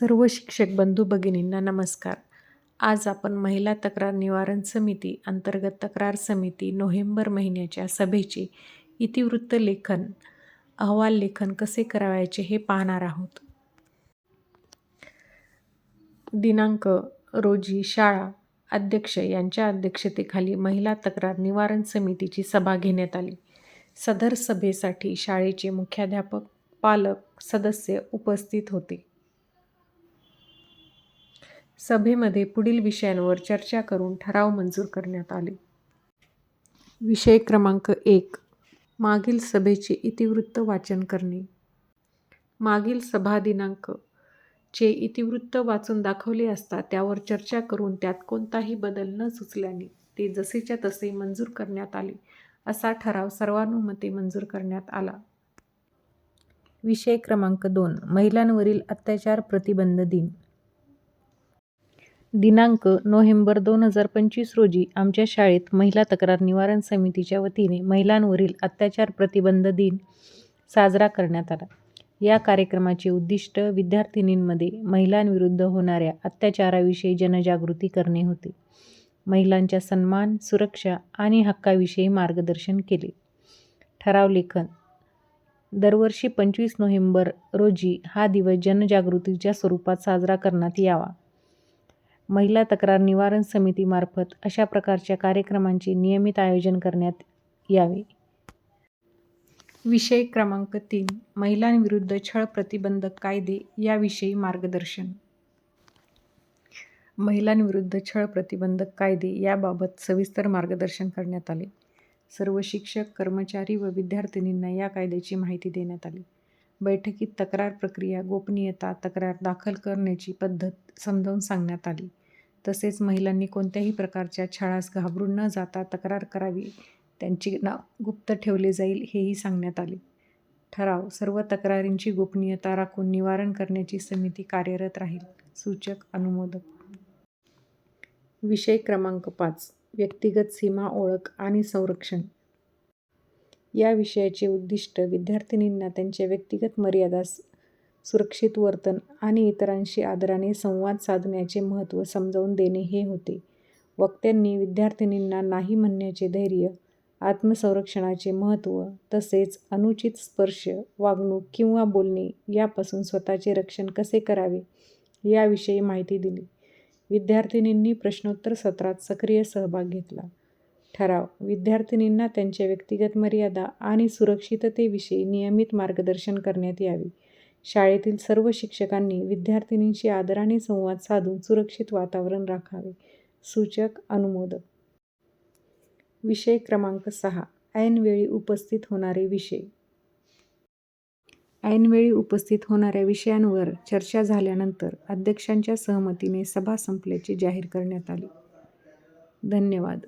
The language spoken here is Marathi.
सर्व शिक्षक बंधू भगिनींना नमस्कार. आज आपण महिला तक्रार निवारण समिती अंतर्गत तक्रार समिती नोव्हेंबर महिन्याच्या सभेचे इतिवृत्त लेखन अहवाल लेखन कसे करावयाचे हे पाहणार आहोत. दिनांक रोजी शाळा अध्यक्ष यांच्या अध्यक्षतेखाली महिला तक्रार निवारण समितीची सभा घेण्यात आली. सदर सभेसाठी शाळेचे मुख्याध्यापक पालक सदस्य उपस्थित होते. सभेमध्ये पुढील विषयांवर चर्चा करून ठराव मंजूर करण्यात आले. विषय क्रमांक एक मागील सभेचे इतिवृत्त वाचन करणे. मागील सभा दिनांक चे इतिवृत्त वाचून दाखवले असता त्यावर चर्चा करून त्यात कोणताही बदल न सुचल्याने ते जसेच्या तसे मंजूर करण्यात आले असा ठराव सर्वानुमते मंजूर करण्यात आला. विषय क्रमांक दोन महिलांवरील अत्याचार प्रतिबंध दिन. दिनांक नोव्हेंबर दोन हजार पंचवीस रोजी आमच्या शाळेत महिला तक्रार निवारण समितीच्या वतीने महिलांवरील अत्याचार प्रतिबंध दिन साजरा करण्यात आला. या कार्यक्रमाचे उद्दिष्ट विद्यार्थिनींमध्ये महिलांविरुद्ध होणाऱ्या अत्याचाराविषयी जनजागृती करणे होते. महिलांच्या सन्मान सुरक्षा आणि हक्काविषयी मार्गदर्शन केले. ठराव लेखन. दरवर्षी पंचवीस नोव्हेंबर रोजी हा दिवस जनजागृतीच्या स्वरूपात साजरा करण्यात यावा. महिला तक्रार निवारण समितीमार्फत अशा प्रकारच्या कार्यक्रमांचे नियमित आयोजन करण्यात यावे. विषय क्रमांक तीन महिलांविरुद्ध छळ प्रतिबंधक कायदे याविषयी मार्गदर्शन. महिलांविरुद्ध छळ प्रतिबंधक कायदे याबाबत सविस्तर मार्गदर्शन करण्यात आले. सर्व शिक्षक कर्मचारी व विद्यार्थिनींना या कायद्याची माहिती देण्यात आली. बैठकीत तक्रार प्रक्रिया गोपनीयता तक्रार दाखल करण्याची पद्धत समजावून सांगण्यात आली. तसेच महिलांनी कोणत्याही प्रकारच्या छळास घाबरून न जाता तक्रार करावी त्यांचे नाव गुप्त ठेवले जाईल हेही सांगण्यात आले. ठराव सर्व तक्रारींची गोपनीयता राखून निवारण करण्याची समिती कार्यरत राहील. सूचक अनुमोदक. विषय क्रमांक पाच. व्यक्तिगत सीमा ओळख आणि संरक्षण. या विषयाचे उद्दिष्ट विद्यार्थिनींना त्यांच्या व्यक्तिगत मर्यादा सुरक्षित वर्तन आणि इतरांशी आदराने संवाद साधण्याचे महत्त्व समजावून देणे हे होते. वक्त्यांनी विद्यार्थिनींना नाही म्हणण्याचे धैर्य आत्मसंरक्षणाचे महत्त्व तसेच अनुचित स्पर्श वागणूक किंवा बोलणे यापासून स्वतःचे रक्षण कसे करावे याविषयी माहिती दिली. विद्यार्थिनींनी प्रश्नोत्तर सत्रात सक्रिय सहभाग घेतला. ठराव. विद्यार्थिनींना त्यांच्या व्यक्तिगत मर्यादा आणि सुरक्षिततेविषयी नियमित मार्गदर्शन करण्यात यावे. शाळेतील सर्व शिक्षकांनी विद्यार्थिनींशी आदराने संवाद साधून सुरक्षित वातावरण राखावे. सूचक अनुमोदक. विषय क्रमांक सहा. ऐनवेळी उपस्थित होणारे विषय. ऐनवेळी उपस्थित होणाऱ्या विषयांवर चर्चा झाल्यानंतर अध्यक्षांच्या सहमतीने सभा संपल्याचे जाहीर करण्यात आले. धन्यवाद.